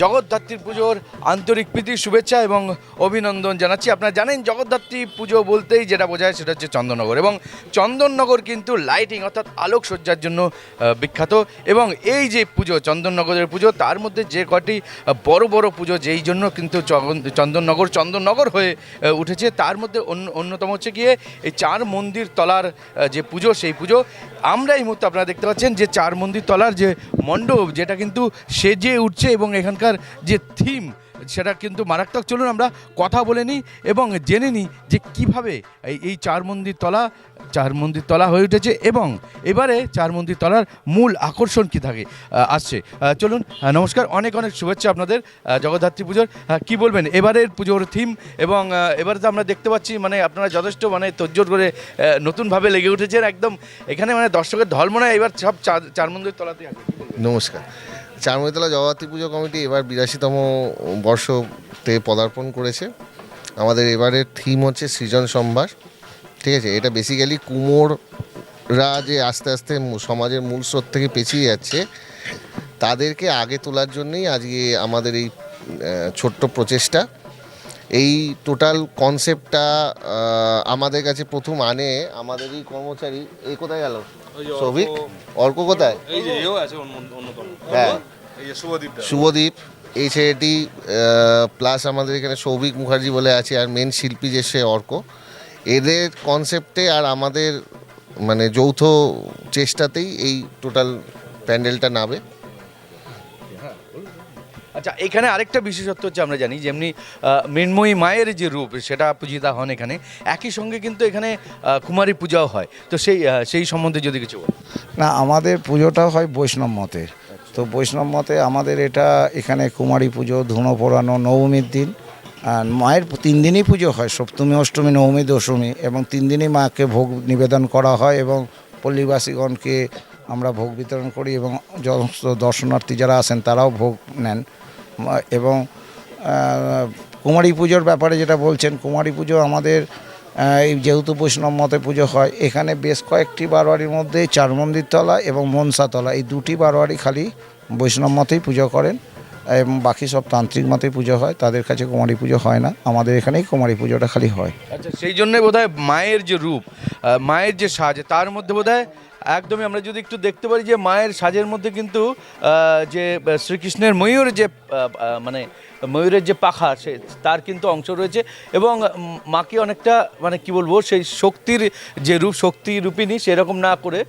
জগদ্ধাত্রী পুজোর আন্তরিক প্রীতি, শুভেচ্ছা এবং অভিনন্দন জানাচ্ছি। আপনারা জানেন জগদ্ধাত্রী পুজো বলতেই যেটা বোঝায় সেটা হচ্ছে চন্দননগর এবং চন্দননগর কিন্তু লাইটিং অর্থাৎ আলোকসজ্জার জন্য বিখ্যাত এবং এই যে পুজো, চন্দননগরের পুজো, তার মধ্যে যে কটি বড় বড় পুজো, যেই জন্য কিন্তু চন্দননগর চন্দননগর হয়ে উঠেছে, তার মধ্যে অন্য, অন্যতম হচ্ছে গিয়ে এই চার মন্দির তলার যে পুজো, সেই পুজো। আমরা এই মুহূর্তে আপনারা দেখতে পাচ্ছেন যে চার মন্দির তলার যে মণ্ডপ, যেটা কিন্তু সেজে উঠছে এবং এখানকার যে থিম সেটা কিন্তু মারাত্মক। চলুন আমরা কথা বলে নিই এবং জেনে নিই যে কীভাবে এই চার মন্দির তলা, চার মন্দির তলা হয়ে উঠেছে এবং এবারে চার মন্দির তলার মূল আকর্ষণ কি থাকে আসছে। চলুন নমস্কার, অনেক অনেক শুভেচ্ছা আপনাদের জগদ্ধাত্রী পুজোর। কি বলবেন? এবারের পুজোর থিম এবং এবারে তো আমরা দেখতে পাচ্ছি মানে আপনারা যথেষ্ট মানে তোজ্জোর করে নতুনভাবে লেগে উঠেছেন একদম। এখানে মানে দর্শকের ধর্মনা এবার সব চার চার মন্দির তলাতে আছে। নমস্কার। চারমতিতলা জগদ্ধাত্রী পুজো কমিটি এবার বিরাশিতম বর্ষতে পদার্পণ করেছে। আমাদের এবারের থিম হচ্ছে সৃজন সম্ভার। ঠিক আছে? এটা বেসিক্যালি কুমোররা যে আস্তে আস্তে সমাজের মূল স্রোত থেকে পেছিয়ে যাচ্ছে তাদেরকে আগে তোলার জন্যই আজকে আমাদের এই ছোট্ট প্রচেষ্টা। এই টোটাল কনসেপ্টটা আমাদের কাছে প্রথম আনে আমাদের এই কর্মচারী। এই কোথায় গেল? সৌভিক? অর্ক কোথায়? হ্যাঁ। শুভদীপ এই ছেলেটি প্লাস আমাদের এখানে সৌভিক মুখার্জি বলে আছে আর মেন শিল্পী যে সে অর্ক। এদের কনসেপ্টে আর আমাদের মানে যৌথ চেষ্টাতেই এই টোটাল প্যান্ডেলটা নাবে আচ্ছা এখানে আরেকটা বিশেষত্ব হচ্ছে আমরা জানি যেমনি মৃন্ময়ী মায়ের যে রূপ সেটা পূজিতা হন এখানে একই সঙ্গে কিন্তু এখানে কুমারী পূজাও হয়। তো সেই সেই সম্বন্ধে যদি কিছু। না আমাদের পুজোটা হয় বৈষ্ণব মতের। তো বৈষ্ণব মতে আমাদের এটা এখানে কুমারী পুজো, ধুনো পোড়ানো, নবমীর দিন। আর মায়ের তিন দিনই পুজো হয়, সপ্তমী, অষ্টমী, নবমী, দশমী এবং তিন দিনই মাকে ভোগ নিবেদন করা হয় এবং পল্লীবাসীগণকে আমরা ভোগ বিতরণ করি এবং সমস্ত দর্শনার্থী যারা আসেন তারাও ভোগ নেন। এবং কুমারী পুজোর ব্যাপারে যেটা বলছেন, কুমারী পুজো আমাদের যেহেতু বৈষ্ণব মতে পুজো হয়, এখানে বেশ কয়েকটি বারোয়ারির মধ্যে চার মন্দিরতলা এবং মনসাতলা, এই দুটি বারোয়ারি খালি বৈষ্ণব মতেই পুজো করেন এবং বাকি সব তান্ত্রিক মতেই পুজো হয়, তাদের কাছে কুমারী পুজো হয় না, আমাদের এখানেই কুমারী পুজোটা খালি হয়। আচ্ছা সেই জন্যই বোধহয় মায়ের যে রূপ মায়ের যে সাজ, তার মধ্যে বোধহয় একদমই আমরা যদি একটু দেখতে পারি যে মায়ের সাজের মধ্যে কিন্তু যে শ্রীকৃষ্ণের ময়ূর যে মানে ময়ূরের যে পাখা সে, তার কিন্তু অংশ রয়েছে এবং মাকে অনেকটা মানে কি বলব, সেই শক্তির যে রূপ, শক্তি রূপিনী সেরকম না করে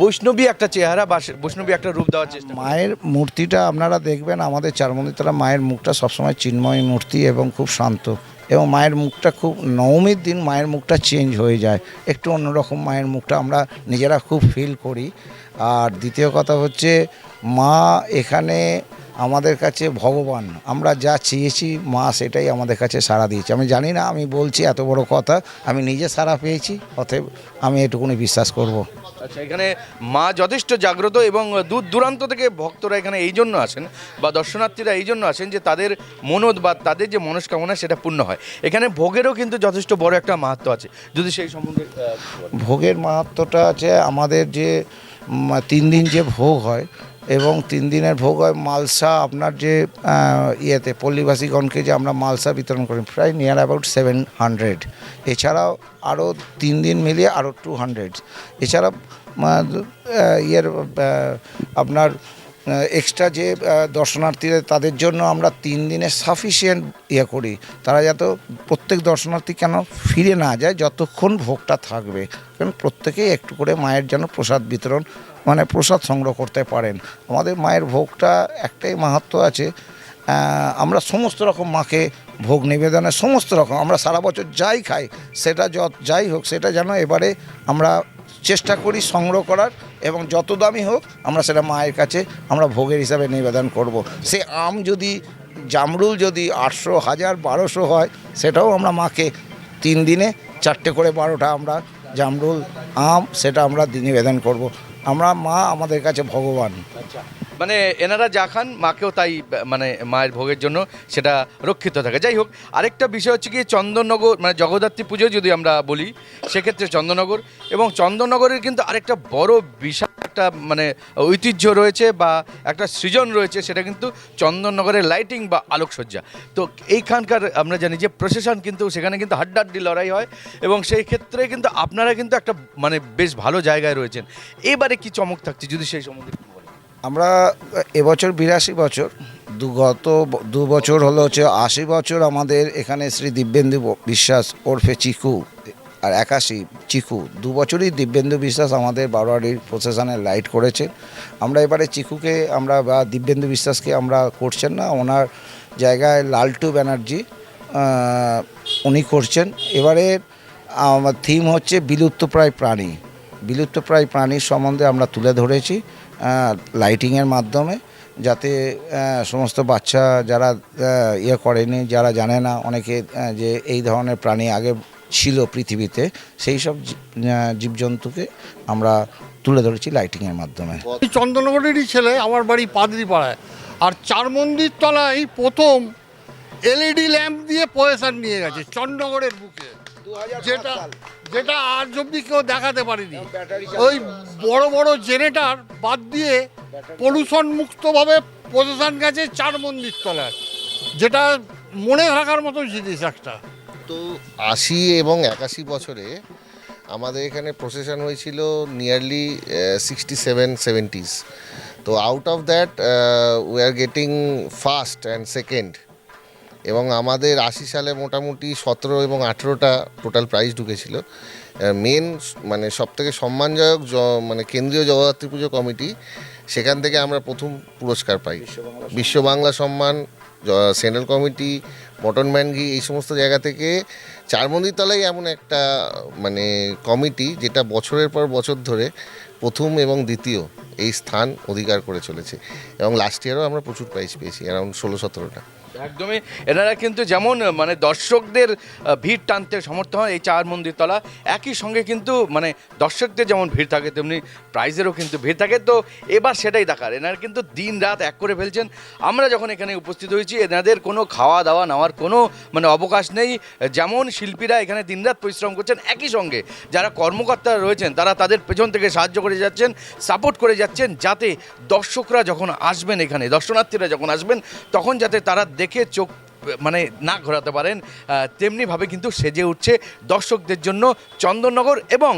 বৈষ্ণবী একটা চেহারা বা বৈষ্ণবী একটা রূপ দেওয়ার চেষ্টা মায়ের মূর্তিটা আপনারা দেখবেন, আমাদের চারমন্দির তারা মায়ের মুখটা সবসময় চিন্ময় মূর্তি এবং খুব শান্ত। এবং মায়ের মুখটা খুব, নবমীর দিন মায়ের মুখটা চেঞ্জ হয়ে যায়। একটু অন্যরকম মায়ের মুখটা আমরা নিজেরা খুব ফিল করি। আর দ্বিতীয় কথা হচ্ছে, মা এখানে আমাদের কাছে ভগবান আমরা যা চেয়েছি মা সেটাই আমাদের কাছে সাড়া দিয়েছে আমি জানি না আমি বলছি এত বড় কথা আমি নিজে সাড়া পেয়েছি অতএব আমি এটুকুনি বিশ্বাস করব। আচ্ছা এখানে মা যথেষ্ট জাগ্রত এবং দূর দূরান্ত থেকে ভক্তরা এখানে এই জন্য আসেন বা দর্শনার্থীরা এই জন্য আসেন যে তাদের মনোদ বা তাদের যে মনস্কামনা সেটা পূর্ণ হয় এখানে ভোগেরও কিন্তু যথেষ্ট বড় একটা মাহাত্ম আছে যদি সেই সম্বন্ধে। ভোগের মাহাত্মটা আছে আমাদের যে তিন দিন যে ভোগ হয় এবং তিন দিনের ভোগ হয়। মালসা আপনার যে ইয়েতে, পল্লীবাসীগণকে যে আমরা মালসা বিতরণ করি, প্রায় নিয়ার অ্যাবাউট সেভেন হান্ড্রেড এছাড়াও আরও তিন দিন মিলিয়ে আরও টু হান্ড্রেড এছাড়া ইয়ের আপনার এক্সট্রা যে দর্শনার্থীরা তাদের জন্য আমরা তিন দিনে সাফিসিয়েন্ট ইয়ে করি। তারা যাতে প্রত্যেক দর্শনার্থী কেন ফিরে না যায়, যতক্ষণ ভোগটা থাকবে। কারণ প্রত্যেকেই একটু করে মায়ের যেন প্রসাদ বিতরণ মানে প্রসাদ সংগ্রহ করতে পারেন। আমাদের মায়ের ভোগটা একটাই মাহাত্ম আছে আমরা সমস্ত রকম মাকে ভোগ নিবেদনে সমস্ত রকম, আমরা সারা বছর যাই খাই, সেটা যত যাই হোক, সেটা যেন এবারে আমরা চেষ্টা করি সংগ্রহ করার এবং যত দামি হোক আমরা সেটা মায়ের কাছে আমরা ভোগের হিসাবে নিবেদন করব। সে আম যদি, জামরুল যদি আটশো, হাজার, বারোশো হয়, সেটাও আমরা মাকে তিন দিনে চারটে করে বারোটা আমরা জামরুল, আম, সেটা আমরা নিবেদন করব। আমরা মা আমাদের কাছে ভগবান আচ্ছা মানে এনারা যা খান, মাকেও তাই মানে মায়ের ভোগের জন্য সেটা রক্ষিত থাকে। যাই হোক, আরেকটা বিষয় হচ্ছে কি চন্দননগর মানে জগদ্ধাত্রী পুজো যদি আমরা বলি, সেক্ষেত্রে চন্দননগর এবং চন্দননগরের কিন্তু আরেকটা বড় বিশাল একটা মানে ঐতিহ্য রয়েছে বা একটা সৃজন রয়েছে, সেটা কিন্তু চন্দননগরের লাইটিং বা আলোকসজ্জা। তো এইখানকার আমরা জানি যে প্রশাসন কিন্তু সেখানে কিন্তু হাড্ডাহাড্ডি লড়াই হয় এবং সেই ক্ষেত্রে কিন্তু আপনারা কিন্তু একটা মানে বেশ ভালো জায়গায় রয়েছেন। এবারে কি চমক থাকছে যদি সেই সম্বন্ধে। আমরা এবছর বিরাশি বছর, দু গত দু বছর হলো হচ্ছে আশি বছর আমাদের এখানে শ্রী দিব্যেন্দু বিশ্বাস ওরফে চিকু, আর একাশি চিকু। দু বছরই দিব্যেন্দু বিশ্বাস আমাদের বারোয়ারির প্রশাসনে লাইট করেছে। আমরা এবারে চিকুকে আমরা বা দিব্যেন্দু বিশ্বাসকে আমরা করছেন না, ওনার জায়গায় লালটু ব্যানার্জি উনি করছেন। এবারে আমার থিম হচ্ছে বিলুপ্তপ্রায় প্রাণী। বিলুপ্তপ্রায় প্রাণীর সম্বন্ধে আমরা তুলে ধরেছি। লাইটিংয়ের মাধ্যমে যাতে সমস্ত বাচ্চা যারা ইয়ে করেনি, যারা জানে না, অনেকে যে এই ধরনের প্রাণী আগে ছিল পৃথিবীতে, সেই সব জীবজন্তুকে আমরা তুলে ধরেছি লাইটিংয়ের মাধ্যমে। আমি চন্দননগরেরই ছেলে আমার বাড়ি পাড়ায় আর চার মন্দির তলায় প্রথম এলইডি ল্যাম্প দিয়ে পয়সা নিয়ে গেছে চন্দননগরের বুকে। যেটা যেটা আজ অব্দি কেউ দেখাতে পারেনি। ওই বড় বড় জেনেটার বাদ দিয়ে পলিউশন মুক্তভাবে প্রশাসন গেছে চার মন্দির তলায়। যেটা মনে রাখার মতো জিনিস একটা। তো আশি এবং একাশি বছরে আমাদের এখানে প্রসেশন হয়েছিল নিয়ারলি সিক্সটি সেভেন সেভেন্টিস তো out of that we are getting first and second এবং আমাদের আশি সালে মোটামুটি সতেরো এবং আঠেরোটা টোটাল প্রাইজ ঢুকেছিল। মেন মানে সবথেকে সম্মানজনক জ- মানে কেন্দ্রীয় জগদ্ধাত্রী পুজো কমিটি, সেখান থেকে আমরা প্রথম পুরস্কার পাই। বিশ্ব বাংলা সম্মান সেন্ট্রাল কমিটি, মটন ম্যানগি এই সমস্ত জায়গা থেকে চারমন্দিরতলাই এমন একটা মানে কমিটি যেটা বছরের পর বছর ধরে প্রথম এবং দ্বিতীয় এই স্থান অধিকার করে চলেছে। এবং লাস্ট ইয়ারও আমরা প্রচুর প্রাইজ পেয়েছি অ্যারাউন্ড ষোলো সতেরোটা। একদমই। এনারা কিন্তু যেমন মানে দর্শকদের ভিড় টানতে সমর্থ হয় এই চার মন্দির তলা একই সঙ্গে কিন্তু মানে দর্শকদের যেমন ভিড় থাকে, তেমনি প্রাইজেরও কিন্তু ভিড় থাকে। তো এবার সেটাই দেখার। এনারা কিন্তু দিন রাত এক করে ফেলছেন। আমরা যখন এখানে উপস্থিত হয়েছি, এনাদের কোনো খাওয়া দাওয়া নেওয়ার কোনো মানে অবকাশ নেই। যেমন শিল্পীরা এখানে দিনরাত পরিশ্রম করছেন, একই সঙ্গে যারা কর্মকর্তারা রয়েছেন, তারা তাদের পেছন থেকে সাহায্য করে যাচ্ছেন, সাপোর্ট করে যাচ্ছেন, যাতে দর্শকরা যখন আসবেন এখানে, দর্শনার্থীরা যখন আসবেন, তখন যাতে তারা দেখে চোখ মানে না ঘোরাতে পারেন তেমনিভাবে কিন্তু সেজে উঠছে দর্শকদের জন্য চন্দননগর এবং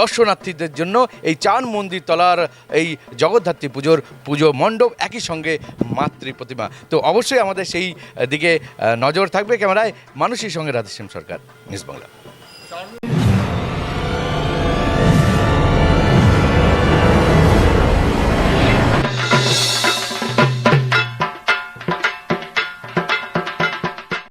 দর্শনার্থীদের জন্য এই চান মন্দির তলার এই জগদ্ধাত্রী পুজোর পুজো মণ্ডপ একই সঙ্গে মাতৃ প্রতিমা। তো অবশ্যই আমাদের সেই দিকে নজর থাকবে ক্যামেরায় মানুষের সঙ্গে রাধেশ্যাম সরকার, নিউজ বাংলা।